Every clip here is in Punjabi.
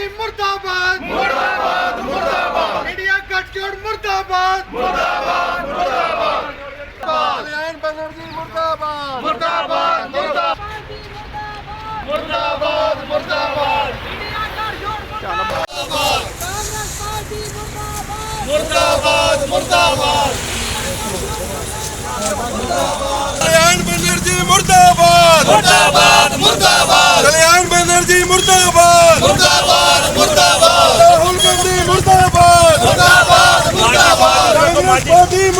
ਪਾਰਟੀ ਮੁਰਦਾਬਾਦ। ਮੁਰਦਾਬਾਦ ਮੁਰਦਾਬਾਦ। ਇੰਡੀਆ ਗੱਠਜੋੜ ਮੁਰਦਾਬਾਦ। ਮੁਰਦਾਬਾਦ ਮੁਰਦਾਬਾਦ। ਕਲਿਆਣ ਬਨਰਜੀ ਮੁਰਦਾਬਾਦ ਮੁਰਦਾਬਾਦ। ਮੁਰਦਾਬਾਦ ਮੁਰਦਾਬਾਦ। ਮੁਰਦਾਬਾਦ ਇੰਡੀਆ ਗੱਠਜੋੜ ਮੁਰਦਾਬਾਦ। ਕਾਂਗਰਸ ਪਾਰਟੀ ਮੁਰਦਾਬਾਦ। ਮੁਰਦਾਬਾਦ ਮੁਰਦਾਬਾਦ।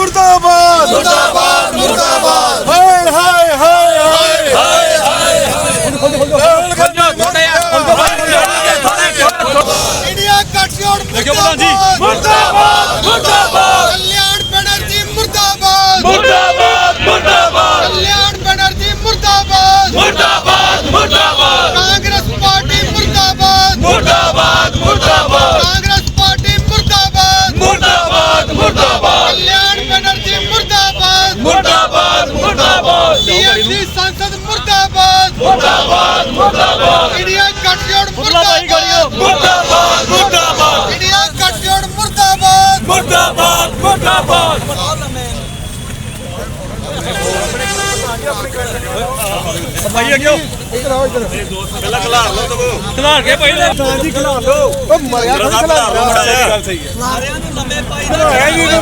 ਮੁਰਦਾਬਾਦ। ਮੁਰਦਾਬਾਦ ਮੁਰਦਾਬਾਦ। ਹਾਏ ਹਾਏ ਹਾਏ ਹਾਏ। ਹਾਏ ਇੰਡੀਆ ਗੱਠਜੋੜ ਪ੍ਰਧਾਨ ਜੀ। ਮੁਰਦਾਬਾਦ ਮੁਰਦਾਬਾਦ। ਕਲਿਆਣ ਬੈਨਰਜੀ ਮੁਰਦਾਬਾਦ। ਮੁਰਦਾਬਾਦ ਮੁਰਦਾਬਾਦ। ਕਲਿਆਣ ਬੈਨਰਜੀ ਮੁਰਦਾਬਾਦ। ਮੁਰਦਾਬਾਦ। ਮੁਰਦਾਬਾਦ ਮੁਰਦਾਬਾਦ। ਇੰਡੀਆ ਗੱਠਜੋੜ ਮੁਰਦਾਬਾਦ। ਮੁਰਦਾਬਾਦ ਮੁਰਦਾਬਾਦ। ਇੰਡੀਆ ਗੱਠਜੋੜ ਮੁਰਦਾਬਾਦ। ਮੁਰਦਾਬਾਦ ਮੁਰਦਾਬਾਦ। ਭਾਈ ਅੱਗੇ ਇਧਰ ਆਓ ਇਧਰ ਪਹਿਲਾਂ ਖਲਾਰ ਲਓ ਤਬੋ ਖਲਾਰ ਕੇ ਪਹਿਲੇ ਹਾਂ ਜੀ ਖਲਾਰ ਲਓ। ਉਹ ਮਰਿਆ ਖਲਾਰ ਲਓ ਮੜਾ ਗੱਲ ਸਹੀ ਹੈ ਸਾਰਿਆਂ ਨੂੰ ਲੰਮੇ ਪਾਈ ਛਾਇਓ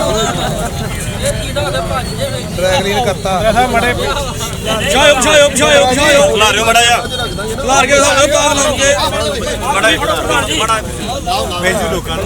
ਛਾਇਓ ਛਾਇਓ ਛਾਇਓ ਖਲਾਰਿਓ ਮੜਾ ਜਾ ਖਲਾਰ ਕੇ ਖਲਾਰਿਓ ਤਾਂ ਲਾ ਕੇ ਮੜਾ ਮੜਾ ਵੇਜੂ ਲੋਕਾਂ ਨੂੰ।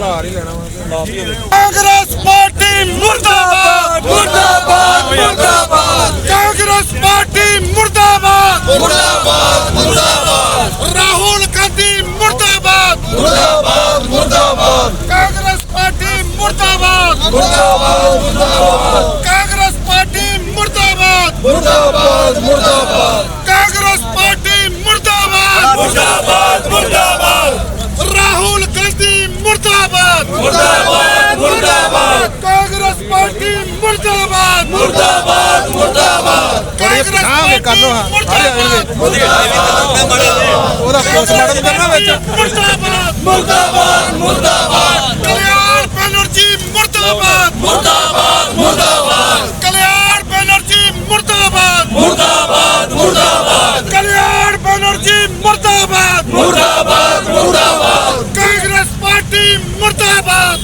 ਕਾਂਗਰਸ ਪਾਰਟੀ ਮੁਰਦਾਬਾਦ ਮੁਰਦਾਬਾਦ ਮੁਰਦਾਬਾਦ। ਕਾਂਗਰਸ ਪਾਰਟੀ ਮੁਰਦਾਬਾਦ। ਮੁਰਦਾਬਾਦ ਮੁਰਦਾਬਾਦ। ਰਾਹੁਲ ਗਾਂਧੀ ਮੁਰਦਾਬਾਦ। ਮੁਰਦਾਬਾਦ ਮੁਰਦਾਬਾਦ। ਕਾਂਗਰਸ ਪਾਰਟੀ ਮੁਰਦਾਬਾਦ ਮੁਰਦਾਬਾਦ। ਮੁਰਦਾਬਾਦ ਕਾਂਗਰਸ ਪਾਰਟੀ ਮੁਰਦਾਬਾਦ ਮੁਰਦਾਬਾਦ ਮੁਰਦਾਬਾਦ ਕਾਂਗਰਸ ਪਾਰਟੀ ਮੁਰਦਾਬਾਦ ਮੁਰਦਾਬਾਦ ਮੁਰਦਾਬਾਦ ਰਾਹੁਲ ਗਾਂਧੀ ਮੁਰਦਾਬਾਦ। ਮੁਰਦਾਬਾਦ ਮੁਰਦਾਬਾਦ। ਕਾਂਗਰਸ ਪਾਰਟੀ ਮੁਰਦਾਬਾਦ। ਮੁਰਦਾਬਾਦ ਮੁਰਦਾਬਾਦ। ਕਾਂਗਰਸ ਪਾਰਟੀ ਕਰ ਲੋ ਹਾਂ ਉਹਦਾ ਪੋਸਟਮਾਰਟਮ ਕਰਨਾ ਵਿੱਚ। ਮੁਰਦਾਬਾਦ। ਮੁਰਦਾਬਾਦ ਮੁਰਦਾਬਾਦ। ਕਲਿਆਣ ਬੈਨਰਜੀ ਮੁਰਦਾਬਾਦ। ਮੁਰਦਾਬਾਦ ਮੁਰਦਾਬਾਦ। ਕਲਿਆਣ ਬੈਨਰਜੀ ਮੁਰਦਾਬਾਦ। ਮੁਰਦਾਬਾਦ ਮੁਰਦਾਬਾਦ। ਕਲਿਆਣ ਬੈਨਰਜੀ ਮੁਰਦਾਬਾਦ ਮੁਰਦਾਬਾਦ। ਮੁਰਦਾਬਾਦ ਕਾਂਗਰਸ ਪਾਰਟੀ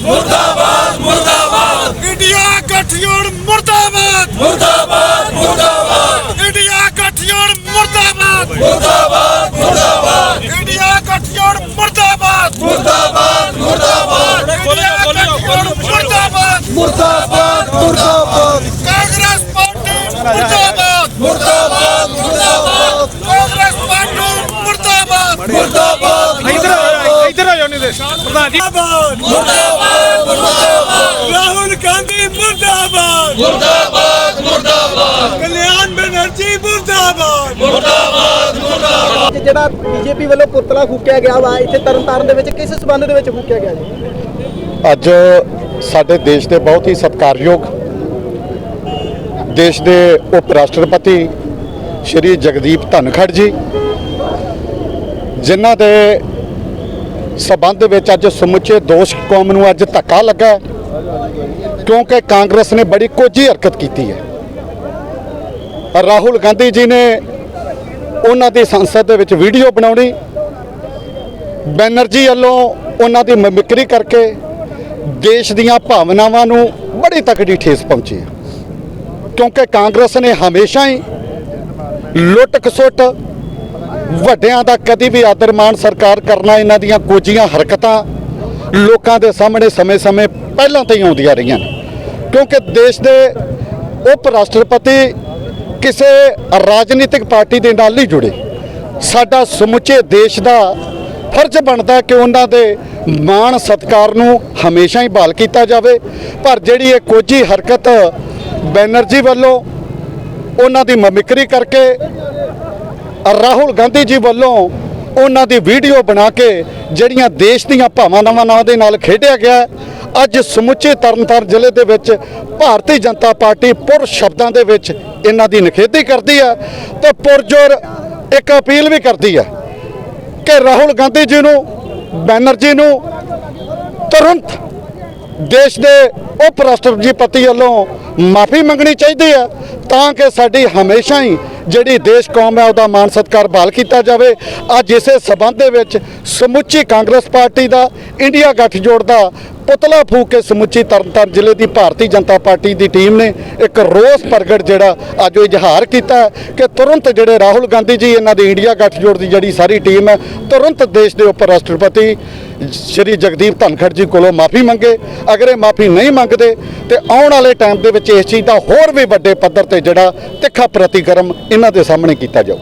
ਮੁਰਦਾਬਾਦ ਮੁਰਦਾਬਾਦ। ਇੰਡੀਆ ਗਠਜੋੜ ਮੁਰਦਾਬਾਦ। ਮੁਰਦਾਬਾਦ ਮੁਰਦਾਬਾਦ। ਇੰਡੀਆ ਗਠਜੋੜ ਮੁਰਦਾਬਾਦ। ਮੁਰਦਾਬਾਦ ਮੁਰਦਾਬਾਦ। ਇੰਡੀਆ ਗਠਜੋੜ ਮੁਰਦਾਬਾਦ। ਮੁਰਦਾਬਾਦ ਮੁਰਦਾਬਾਦ। ਇੰਡੀਆ ਗਠਜੋੜ ਮੁਰਦਾਬਾਦ। ਮੁਰਦਾਬਾਦ ਮੁਰਦਾਬਾਦ। ਕਾਂਗਰਸ ਪਾਰਟੀ ਮੁਰਦਾਬਾਦ। ਮੁਰਦਾਬਾਦ ਮੁਰਦਾਬਾਦ। ਕਾਂਗਰਸ ਪਾਰਟੀ ਮੁਰਦਾਬਾਦ। ਮੁਰਦਾਬਾਦ। ਪ੍ਰਧਾਨ ਜੀ ਮੁਰਦਾਬਾਦ ਮੁਰਦਾਬਾਦ। ਰਾਹੁਲ ਗਾਂਧੀ ਮੁਰਦਾਬਾਦ। ਮੁਰਦਾਬਾਦ ਮੁਰਦਾਬਾਦ। ਕਲਿਆਣ ਬੈਨਰਜੀ ਮੁਰਦਾਬਾਦ। ਅੱਜ ਜਿਹੜਾ ਬੀਜੇਪੀ ਵੱਲੋਂ ਪੁਤਲਾ ਫੂਕਿਆ ਗਿਆ ਵਾ ਇੱਥੇ ਤਰਨਤਾਰਨ ਦੇ ਵਿੱਚ ਕਿਸ ਸਬੰਧ ਦੇ ਵਿੱਚ ਫੂਕਿਆ ਗਿਆ ਜੀ? ਅੱਜ ਸਾਡੇ ਦੇਸ਼ ਦੇ ਬਹੁਤ ਹੀ ਸਤਿਕਾਰਯੋਗ ਦੇਸ਼ ਦੇ ਉਪ ਰਾਸ਼ਟਰਪਤੀ ਸ਼੍ਰੀ ਜਗਦੀਪ ਧਨਖੜ ਜੀ ਜਿਨ੍ਹਾਂ ਦੇ ਸਬੰਧ ਵਿੱਚ ਅੱਜ ਸਮੁੱਚੇ ਦੋਸ਼ ਕੌਮ ਨੂੰ ਅੱਜ ਧੱਕਾ ਲੱਗਾ ਕਿਉਂਕਿ ਕਾਂਗਰਸ ਨੇ ਬੜੀ ਕੋਝੀ ਹਰਕਤ ਕੀਤੀ ਹੈ। ਰਾਹੁਲ ਗਾਂਧੀ ਜੀ ਨੇ ਉਹਨਾਂ ਦੀ ਸੰਸਦ ਦੇ ਵਿੱਚ ਵੀਡੀਓ ਬਣਾਉਣੀ ਬੈਨਰਜੀ ਵੱਲੋਂ ਉਹਨਾਂ ਦੀ ਮਿਮਿਕਰੀ ਕਰਕੇ ਦੇਸ਼ ਦੀਆਂ ਭਾਵਨਾਵਾਂ ਨੂੰ ਬੜੀ ਤਕੜੀ ਠੇਸ ਪਹੁੰਚੀ ਹੈ। ਕਿਉਂਕਿ ਕਾਂਗਰਸ ਨੇ ਹਮੇਸ਼ਾ ਹੀ ਲੁੱਟ ਖਸੁੱਟ ਵੱਡਿਆਂ ਦਾ ਕਦੀ ਵੀ ਆਦਰ ਮਾਣ ਸਰਕਾਰ ਕਰਨਾ, ਇਹਨਾਂ ਦੀਆਂ ਕੋਝੀਆਂ ਹਰਕਤਾਂ ਲੋਕਾਂ ਦੇ ਸਾਹਮਣੇ ਸਮੇਂ-ਸਮੇਂ ਪਹਿਲਾਂ ਤੋਂ ਹੀ ਆਉਂਦੀਆਂ ਰਹੀਆਂ ਕਿਉਂਕਿ ਦੇਸ਼ ਦੇ ਉਪ ਰਾਸ਼ਟਰਪਤੀ ਕਿਸੇ ਰਾਜਨੀਤਿਕ ਪਾਰਟੀ ਦੇ ਨਾਲ ਨਹੀਂ ਜੁੜੇ। ਸਾਡਾ ਸਮੁੱਚੇ ਦੇਸ਼ ਦਾ ਫਰਜ਼ ਬਣਦਾ ਕਿ ਉਹਨਾਂ ਦੇ ਮਾਣ ਸਤਕਾਰ ਨੂੰ ਹਮੇਸ਼ਾ ਹੀ ਬਹਾਲ ਕੀਤਾ ਜਾਵੇ। ਪਰ ਜਿਹੜੀ ਇਹ ਕੋਝੀ ਹਰਕਤ ਬੈਨਰਜੀ ਵੱਲੋਂ ਉਹਨਾਂ ਦੀ ਮਮਿਕਰੀ ਕਰਕੇ ਰਾਹੁਲ ਗਾਂਧੀ ਜੀ ਵੱਲੋਂ ਉਹਨਾਂ ਦੀ ਵੀਡੀਓ ਬਣਾ ਕੇ ਜਿਹੜੀਆਂ ਦੇਸ਼ ਦੀਆਂ ਭਾਵਨਾਵਾਂ ਨਾਲ ਦੇ ਨਾਲ ਖੇਡਿਆ ਗਿਆ ਅੱਜ ਸਮੁੱਚੇ ਤਰਨਤਾਰਨ ਜ਼ਿਲ੍ਹੇ ਦੇ ਵਿੱਚ ਭਾਰਤੀ ਜਨਤਾ ਪਾਰਟੀ ਪੁਰ ਸ਼ਬਦਾਂ ਦੇ ਵਿੱਚ ਇਹਨਾਂ ਦੀ ਨਿਖੇਧੀ ਕਰਦੀ ਹੈ ਤੇ ਪੁਰਜੋਰ ਇੱਕ ਅਪੀਲ ਵੀ ਕਰਦੀ ਹੈ ਕਿ ਰਾਹੁਲ ਗਾਂਧੀ ਜੀ ਨੂੰ, ਬੈਨਰਜੀ ਨੂੰ ਤੁਰੰਤ ਦੇਸ਼ ਦੇ ਉਪ ਰਾਸ਼ਟਰਪਤੀ ਵੱਲੋਂ ਮਾਫੀ ਮੰਗਣੀ ਚਾਹੀਦੀ ਹੈ ਤਾਂ ਕਿ ਸਾਡੀ ਹਮੇਸ਼ਾ ਹੀ ਜਿਹੜੀ ਦੇਸ਼ ਕੌਮ ਹੈ ਉਹਦਾ ਮਾਣ ਸਤਿਕਾਰ ਬਹਾਲ ਕੀਤਾ ਜਾਵੇ। ਅੱਜ ਇਸੇ ਸਬੰਧ ਦੇ ਵਿੱਚ ਸਮੁੱਚੀ ਕਾਂਗਰਸ ਪਾਰਟੀ ਦਾ, ਇੰਡੀਆ ਗੱਠਜੋੜ ਦਾ ਪੁਤਲਾ ਫੂਕ ਕੇ ਸਮੁੱਚੀ ਤਰਨਤਾਰਨ ਜ਼ਿਲ੍ਹੇ ਦੀ ਭਾਰਤੀ ਜਨਤਾ ਪਾਰਟੀ ਦੀ ਟੀਮ ਨੇ ਇੱਕ ਰੋਸ ਪ੍ਰਗਟ ਜਿਹੜਾ ਅੱਜ ਉਹ ਇਜ਼ਹਾਰ ਕੀਤਾ ਕਿ ਤੁਰੰਤ ਜਿਹੜੇ ਰਾਹੁਲ ਗਾਂਧੀ ਜੀ, ਇਹਨਾਂ ਦੀ ਇੰਡੀਆ ਗੱਠਜੋੜ ਦੀ ਜਿਹੜੀ ਸਾਰੀ ਟੀਮ ਹੈ, ਤੁਰੰਤ ਦੇਸ਼ ਦੇ ਉਪ ਰਾਸ਼ਟਰਪਤੀ ਸ਼੍ਰੀ ਜਗਦੀਪ ਧਨਖੜ ਜੀ ਕੋਲੋਂ ਮਾਫੀ ਮੰਗੇ। ਅਗਰ ਇਹ ਮਾਫੀ ਨਹੀਂ ਮੰਗਦੇ ਤੇ ਆਉਣ ਵਾਲੇ ਟਾਈਮ ਦੇ ਵਿੱਚ ਇਸ ਚੀਜ਼ ਦਾ ਹੋਰ ਵੀ ਵੱਡੇ ਪੱਧਰ ਤੇ ਜਿਹੜਾ ਤਿੱਖਾ ਪ੍ਰਤੀਕਰਮ ਇਹਨਾਂ ਦੇ ਸਾਹਮਣੇ ਕੀਤਾ ਜਾਊ।